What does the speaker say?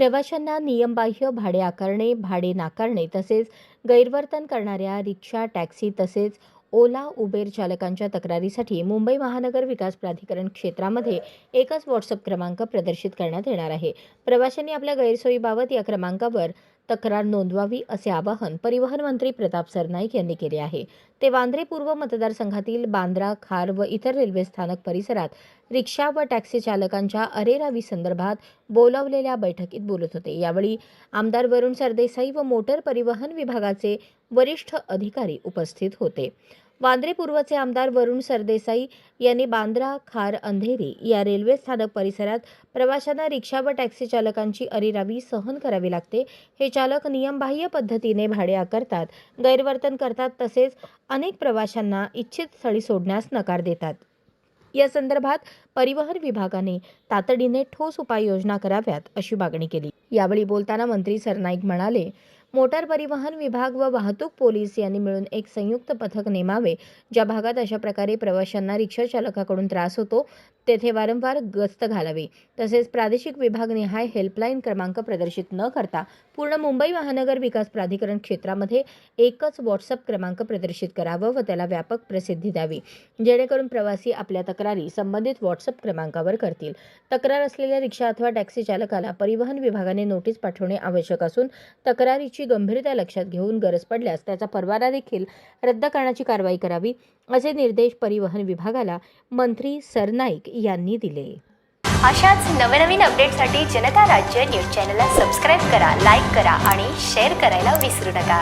प्रवाशांना नियमबाह्य भाडे आकारणे भाडे नाकारणे तसेच गैरवर्तन करणाऱ्या रिक्षा टॅक्सी तसेच ओला उबेर चालकांच्या तक्रारीसाठी मुंबई महानगर विकास प्राधिकरण क्षेत्रामध्ये एकच व्हॉट्सअप क्रमांक प्रदर्शित करण्यात येणार आहे. प्रवाशांनी आपल्या गैरसोयीबाबत या क्रमांकावर तक्रार नोंदवावी असे आवाहन परिवहन मंत्री प्रताप सरनाईक यांनी केले आहे. ते वांद्रे पूर्व मतदारसंघातील बांद्रा खार व इतर रेल्वे स्थानक परिसरात रिक्षा व टॅक्सी चालकांच्या अरेरावी संदर्भात बोलावलेल्या बैठकीत बोलत होते. यावेळी आमदार वरुण सरदेसाई व मोटर परिवहन विभागाचे वरिष्ठ अधिकारी उपस्थित होते. वांद्रे पूर्वचे आमदार वरुण सरदेसाई यांनी बांद्रा खार अंधेरी या रेल्वे स्थानक परिसरात प्रवाशांना रिक्षा व टॅक्सी चालकांची अरेरावी सहन करावी लागते. हे चालक नियमबाह्य पद्धतीने भाडे आकारतात गैरवर्तन करतात तसेच अनेक प्रवाशांना इच्छित स्थळी सोडण्यास नकार देतात. या संदर्भात परिवहन विभागाने तातडीने ठोस उपाययोजना कराव्यात अशी मागणी केली. यावेळी बोलताना मंत्री सरनाईक म्हणाले मोटार परिवहन विभाग व वाहतूक पोलीस यांनी मिळून एक संयुक्त पथक नेमावे. ज्या भागात अशा प्रकारे प्रवाशांना रिक्षा चालकाकडून त्रास होतो तेथे वारंवार गस्त घालावी. तसेच प्रादेशिक विभागनिहाय हेल्पलाईन क्रमांक प्रदर्शित न करता पूर्ण मुंबई महानगर विकास प्राधिकरण क्षेत्रामध्ये एकच व्हॉट्सअप क्रमांक प्रदर्शित करावं व त्याला व्यापक प्रसिद्धी द्यावी. जेणेकरून प्रवासी आपल्या तक्रारी संबंधित व्हॉट्सअप क्रमांकावर करतील. तक्रार असलेल्या रिक्षा अथवा टॅक्सी चालकाला परिवहन विभागाने नोटीस पाठवणे आवश्यक असून तक्रारीची गंभीरता लक्षात घेऊन गरज पडल्यास त्याचा परवाना देखील रद्द करण्याची कारवाई करावी असे निर्देश परिवहन विभागाला मंत्री सरनाईक यांनी दिले. अशाच नवनवीन अपडेटसाठी जनता राज्य न्यूज चॅनलला सबस्क्राईब करा लाईक करा आणि शेअर करायला विसरू नका.